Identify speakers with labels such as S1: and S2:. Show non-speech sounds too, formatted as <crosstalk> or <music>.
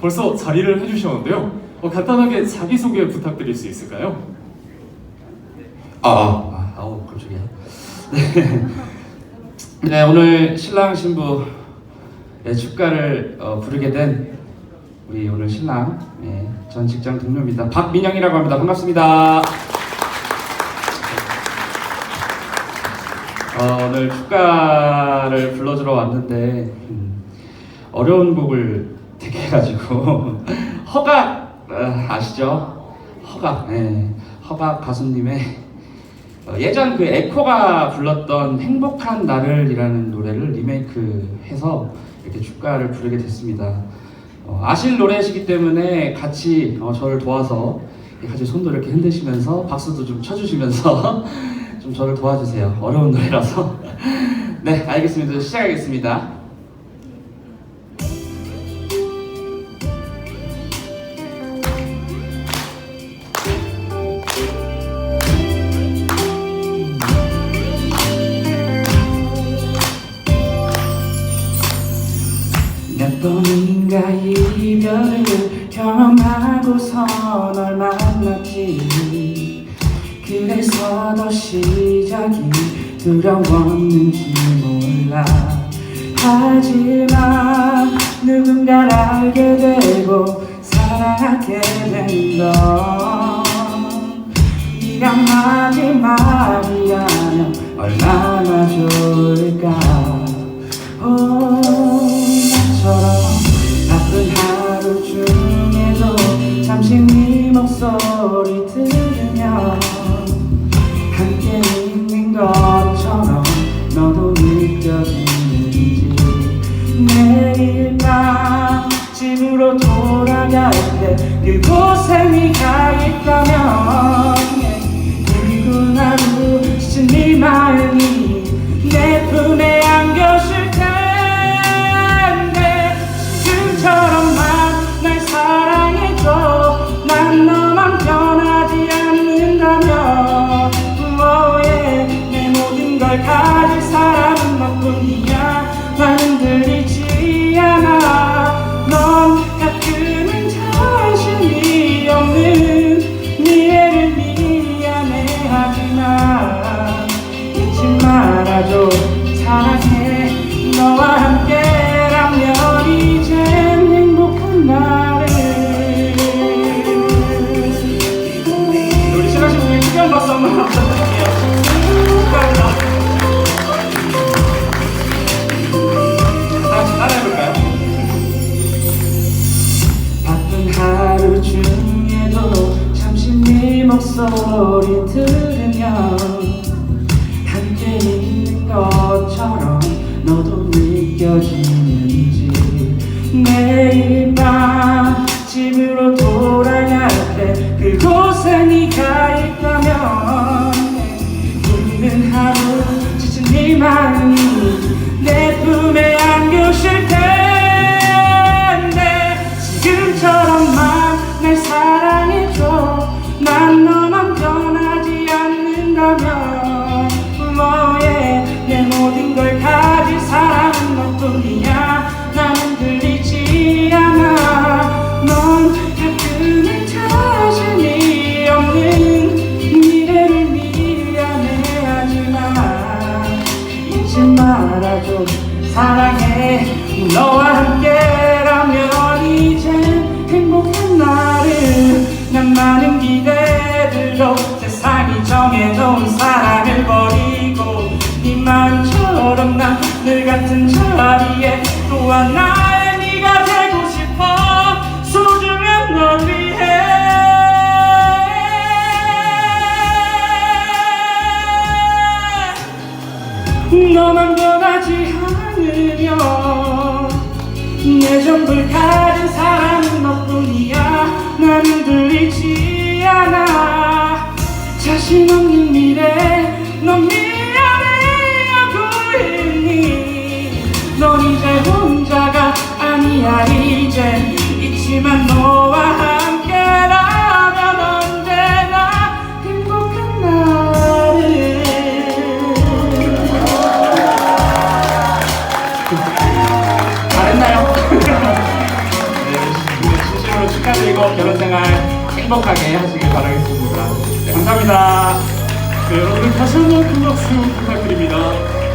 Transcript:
S1: 벌써 자리를 해주셨는데요. 어, 간단하게 자기소개 부탁드릴 수 있을까요?
S2: 아, 아, 아 아우 깜짝이야. 네. 네, 오늘 신랑 신부의 축가를 어, 부르게 된 우리 오늘 신랑 네, 전 직장 동료입니다. 박민영이라고 합니다. 반갑습니다. 어, 오늘 축가를 불러주러 왔는데 음, 어려운 곡을 택 해가지고 <laughs> 허각 아, 아시죠? 허각, 네, 허각 가수님의 어, 예전 그 에코가 불렀던 행복한 나를이라는 노래를 리메이크해서 이렇게 축가를 부르게 됐습니다. 어, 아실 노래시기 때문에 같이 어, 저를 도와서 같이 손도 이렇게 흔드시면서 박수도 좀 쳐주시면서 <laughs> 좀 저를 도와주세요. 어려운 노래라서. <laughs> 네, 알겠습니다. 시작하겠습니다. 번인가 이별을 경험하고서 널 만났지. 그래서 더 시작이 두려웠는지 몰라. 하지만 누군가를 알게 되고 사랑하게 된건 네가 마지막이라 잠시 네 목소리 들으면 함께 있는 것처럼 너도 느껴지는지. 매일 밤 집으로 돌아갈 때 그곳에 네가 있다면 말아줘 사랑해. 너와 함께라면 이젠 행복한 나를 우리 신하신 분의 특별 박수 한번 부탁드릴게요. 축하합니다. 다 같이 따라해볼까요? 바쁜 하루 중에도 잠시 네 목소리 들으면 함께 것처럼 너도 느껴지는지 매일 밤 아주 사랑해. 너와 함께라면 이제 행복한 나를 난 많은 기대들로 세상이 정해놓은 사랑을 버리고 네 마음처럼 난 늘 같은 자리에 또 하나 너만 변하지 않으며 내 전부를 가진 사람은 너뿐이야. 나는 들리지 않아. 자신 없는 미래 그리고 결혼 생활 행복하게 하시길 바라겠습니다. 감사합니다.
S1: 네, 여러분 다시 한번 큰 박수 부탁드립니다.